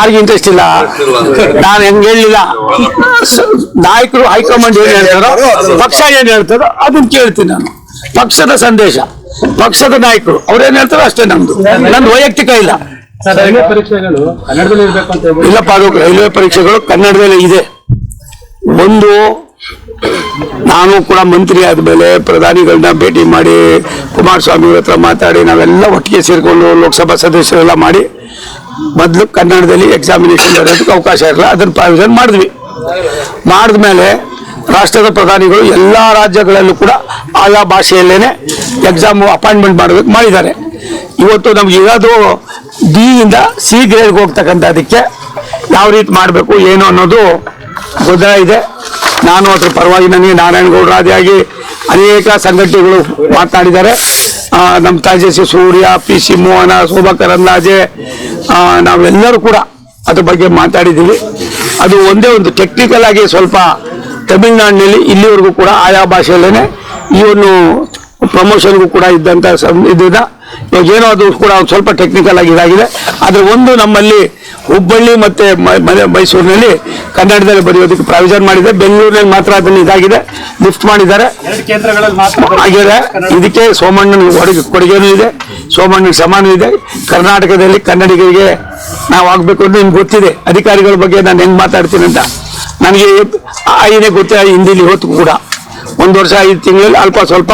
ಯಾರಿಗೂ ಇಂಟ್ರೆಸ್ಟ್ ಇಲ್ಲ. ನಾನು ಹೆಂಗ್ ಹೇಳಿಲ್ಲ. ನಾಯಕರು ಹೈಕಮಾಂಡ್ ಏನ್ ಹೇಳ್ತಾರೋ ಪಕ್ಷ ಏನ್ ಹೇಳ್ತಾರೋ ಅದನ್ನ ಕೇಳ್ತೀನಿ ನಾನು. ಪಕ್ಷದ ಸಂದೇಶ ಪಕ್ಷದ ನಾಯಕರು ಅವ್ರೇನ್ ಹೇಳ್ತಾರೋ ಅಷ್ಟೇ ನಮ್ದು. ನಂದು ವೈಯಕ್ತಿಕ ಇಲ್ಲ. ಇಲ್ಲಪ್ಪ ಅದು ರೈಲ್ವೆ ಪರೀಕ್ಷೆಗಳು ಕನ್ನಡದಲ್ಲಿ ಇದೆ. ಒಂದು ನಾನು ಕೂಡ ಮಂತ್ರಿ ಆದಮೇಲೆ ಪ್ರಧಾನಿಗಳನ್ನ ಭೇಟಿ ಮಾಡಿ ಕುಮಾರಸ್ವಾಮಿ ಹತ್ರ ಮಾತಾಡಿ ನಾವೆಲ್ಲ ಒಟ್ಟಿಗೆ ಸೇರಿಕೊಂಡು ಲೋಕಸಭಾ ಸದಸ್ಯರೆಲ್ಲ ಮಾಡಿ ಮೊದಲು ಕನ್ನಡದಲ್ಲಿ ಎಕ್ಸಾಮಿನೇಷನ್ ಬರೋದಕ್ಕೆ ಅವಕಾಶ ಇರಲ್ಲ, ಅದನ್ನು ಪ್ರಾವಿಷನ್ ಮಾಡಿದ್ವಿ. ಮಾಡಿದ್ಮೇಲೆ ರಾಷ್ಟ್ರದ ಪ್ರಧಾನಿಗಳು ಎಲ್ಲ ರಾಜ್ಯಗಳಲ್ಲೂ ಕೂಡ ಆಯಾ ಭಾಷೆಯಲ್ಲೇ ಎಕ್ಸಾಮ್ ಅಪಾಯಿಂಟ್ಮೆಂಟ್ ಮಾಡಬೇಕು ಮಾಡಿದ್ದಾರೆ. ಇವತ್ತು ನಮ್ಗೆ ಇರೋದು ಡಿ ಇಂದ ಸಿ ಗ್ರೇಡ್ಗೆ ಹೋಗ್ತಕ್ಕಂಥದಕ್ಕೆ ಯಾವ ರೀತಿ ಮಾಡಬೇಕು, ಏನು ಅನ್ನೋದು ಗೊಂದಲ ಇದೆ. ನಾನು ಅದ್ರ ಪರವಾಗಿ ನನಗೆ ನಾರಾಯಣಗೌಡರಾದಿಯಾಗಿ ಅನೇಕ ಸಂಘಟನೆಗಳು ಮಾತನಾಡಿದ್ದಾರೆ. ನಮ್ಮ ತಾಜೇಸಿ ಸೂರ್ಯ, ಪಿ ಸಿ ಮೋಹನ, ಶೋಭಾ ಕರಂದಾಜೆ ನಾವೆಲ್ಲರೂ ಕೂಡ ಅದ್ರ ಬಗ್ಗೆ ಮಾತಾಡಿದ್ದೀವಿ. ಅದು ಒಂದೇ ಒಂದು ಟೆಕ್ನಿಕಲ್ ಆಗಿ ಸ್ವಲ್ಪ ತಮಿಳುನಾಡಿನಲ್ಲಿ ಇಲ್ಲಿವರೆಗೂ ಕೂಡ ಆಯಾ ಭಾಷೆಯಲ್ಲೇ ಈ ಒಂದು ಪ್ರಮೋಷನ್ಗೂ ಕೂಡ ಇದ್ದಂಥ ಸಂ- ಇವಾಗ ಏನೋ ಅದು ಕೂಡ ಒಂದು ಸ್ವಲ್ಪ ಟೆಕ್ನಿಕಲ್ ಆಗಿ ಇದಾಗಿದೆ. ಆದರೆ ಒಂದು ನಮ್ಮಲ್ಲಿ ಹುಬ್ಬಳ್ಳಿ ಮತ್ತೆ ಮೈಸೂರಿನಲ್ಲಿ ಕನ್ನಡದಲ್ಲಿ ಬರೆಯೋದಕ್ಕೆ ಪ್ರಾವಿಷನ್ ಮಾಡಿದೆ. ಬೆಂಗಳೂರಿನಲ್ಲಿ ಮಾತ್ರ ಅದನ್ನ ಇದಾಗಿದೆ. ಲಿಫ್ಟ್ ಮಾಡಿದ್ದಾರೆ. ಆಗಿದೆ. ಇದಕ್ಕೆ ಸೋಮಣ್ಣನ ಕೊಡುಗೆ ಕೊಡುಗೆನೂ ಇದೆ. ಸೋಮಣ್ಣನ ಸಮಾನ ಇದೆ. ಕರ್ನಾಟಕದಲ್ಲಿ ಕನ್ನಡಿಗರಿಗೆ ನಾವು ಆಗ್ಬೇಕು ಅಂತ ನಿಮ್ಗೆ ಗೊತ್ತಿದೆ. ಅಧಿಕಾರಿಗಳ ಬಗ್ಗೆ ನಾನು ಹೆಂಗೆ ಮಾತಾಡ್ತೀನಿ ಅಂತ. ನನಗೆ ಆಯ್ನೆ ಗೊತ್ತಿಲ್ಲ ಹಿಂದಿಲಿ ಹೊತ್ತು ಕೂಡ. ಒಂದು ವರ್ಷ ಐದು ತಿಂಗಳಲ್ಲಿ ಅಲ್ಪ ಸ್ವಲ್ಪ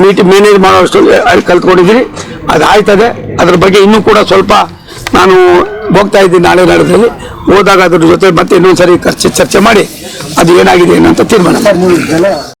ಮೀಟ್ ಮ್ಯಾನೇಜ್ ಮಾಡೋಷ್ಟು ಕಲ್ತ್ಕೊಂಡಿದ್ದೀನಿ. ಅದು ಆಯ್ತದೆ ಅದ್ರ ಬಗ್ಗೆ ಇನ್ನೂ ಕೂಡ ಸ್ವಲ್ಪ ನಾನು ಹೋಗ್ತಾ ಇದ್ದೀನಿ ನಾಳೆ ನಾಡದಲ್ಲಿ ಹೋದಾಗ ಅದ್ರ ಜೊತೆ ಮತ್ತೆ ಇನ್ನೊಂದ್ಸರಿ ಖರ್ಚು ಚರ್ಚೆ ಮಾಡಿ. ಅದು ಏನಾಗಿದೆ ಏನಂತ ತೀರ್ಮಾನ.